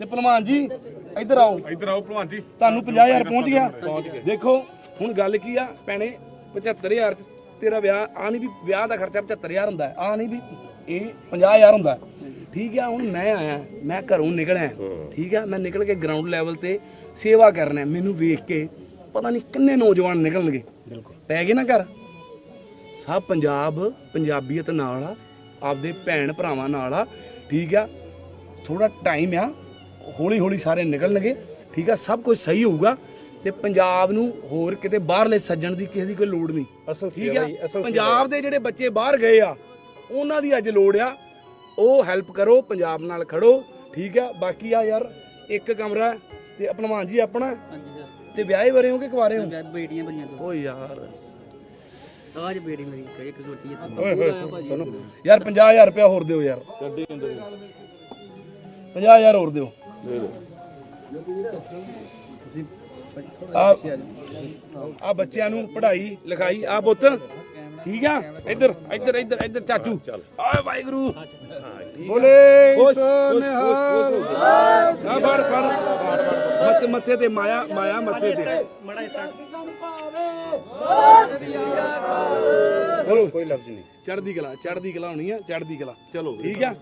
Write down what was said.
ਤੇ ਭਲਵਾਨ ਜੀ ਇੱਧਰ ਆਓ। ਇੱਧਰ ਆਓ ਭਲਵਾਨ ਜੀ। ਤੁਹਾਨੂੰ 50000 ਪਹੁੰਚ ਗਿਆ। ਦੇਖੋ ਹੁਣ ਗੱਲ ਕੀ ਆ ਭੈਣੇ 75000 ਚ ਤੇਰਾ ਵਿਆਹ ਆ ਨਹੀਂ ਵੀ ਵਿਆਹ ਦਾ ਖਰਚਾ 75000 ਹੁੰਦਾ ਆ ਨਹੀਂ ਵੀ ਇਹ 50000 ਹੁੰਦਾ। ਠੀਕ ਆ ਹੁਣ ਮੈਂ ਆਇਆ ਮੈਂ ਘਰੋਂ ਨਿਕਲਿਆ। ਠੀਕ ਆ ਮੈਂ ਨਿਕਲ ਕੇ ਗਰਾਊਂਡ ਲੈਵਲ ਤੇ ਸੇਵਾ ਕਰਨਾ। ਮੈਨੂੰ ਵੇਖ ਕੇ ਪਤਾ ਨਹੀਂ ਕਿੰਨੇ ਨੌਜਵਾਨ ਨਿਕਲਣਗੇ। ਪੈ ਗਏ ਨਾ ਘਰ? ਸਭ ਪੰਜਾਬ ਪੰਜਾਬੀਅਤ ਨਾਲ ਆ ਆਪਦੇ ਭੈਣ ਭਰਾਵਾਂ ਨਾਲ ਆ। ਠੀਕ ਆ ਥੋੜਾ ਟਾਈਮ ਆ ਹੌਲੀ ਹੌਲੀ ਸਾਰੇ ਨਿਕਲਣਗੇ ਠੀਕ ਆ? ਸਭ ਕੁਝ ਸਹੀ ਹੋਊਗਾ ਤੇ ਪੰਜਾਬ ਨੂੰ ਹੋਰ ਕਿਤੇ ਬਾਹਰਲੇ ਸੱਜਣ ਦੀ ਕਿਸੇ ਦੀ ਕੋਈ ਲੋੜ ਨਹੀਂ। ਅਸਲ ਠੀਕ ਆ? ਪੰਜਾਬ ਦੇ ਜਿਹੜੇ ਬੱਚੇ ਬਾਹਰ ਗਏ ਆ ਉਹਨਾਂ ਦੀ ਅੱਜ ਲੋੜ ਆ। ਉਹ ਹੈਲਪ ਕਰੋ ਪੰਜਾਬ ਨਾਲ ਖੜੋ ਠੀਕ ਆ? ਬਾਕੀ ਆ ਯਾਰ ਇੱਕ ਕਮਰਾ ਤੇ ਭਲਵਾਨ ਜੀ ਆਪਣਾ। ਤੇ ਵਿਆਹੇ ਵਰੇ ਹੋ ਕਿ ਕੁਆਰੇ ਹੋ? ਬੇਟੀਆਂ ਬਈਆਂ ਤੋਂ ਓ ਯਾਰ। ਆਜ ਬੇਟੀ ਮੇਰੀ ਇੱਕ- ਇੱਕ ਛੋਟੀ ਹੈ ਯਾਰ 50000 ਰੁਪਇਆ ਹੋਰ ਦਿਓ ਯਾਰ। 50000 ਹੋਰ ਦਿਓ। ਆ ਆ ਬੱਚਿਆਂ ਨੂੰ ਪੜ੍ਹਾਈ ਲਿਖਾਈ ਆ ਪੁੱਤ। ਠੀਕ ਆ? ਇੱਧਰ ਇੱਧਰ ਇੱਧਰ ਇੱਧਰ ਚਾਚੂ। ਆਏ ਵਾਹਿਗੁਰੂ। ਬੋਲੇ ਆ ਫੜ ਫੜ। ਮੱਥੇ ਮੱਥੇ ਤੇ ਮਾਇਆ ਮਾਇਆ ਮੱਥੇ ਤੇ। ਬੋਲੋ ਕੋਈ ਲਫ਼ਜ਼ ਨਹੀਂ। ਚੜ੍ਹਦੀ ਕਲਾ ਚੜ੍ਹਦੀ ਕਲਾ ਹੋਣੀ ਆ ਚੜ੍ਹਦੀ ਕਲਾ। ਚਲੋ। ਠੀਕ ਆ?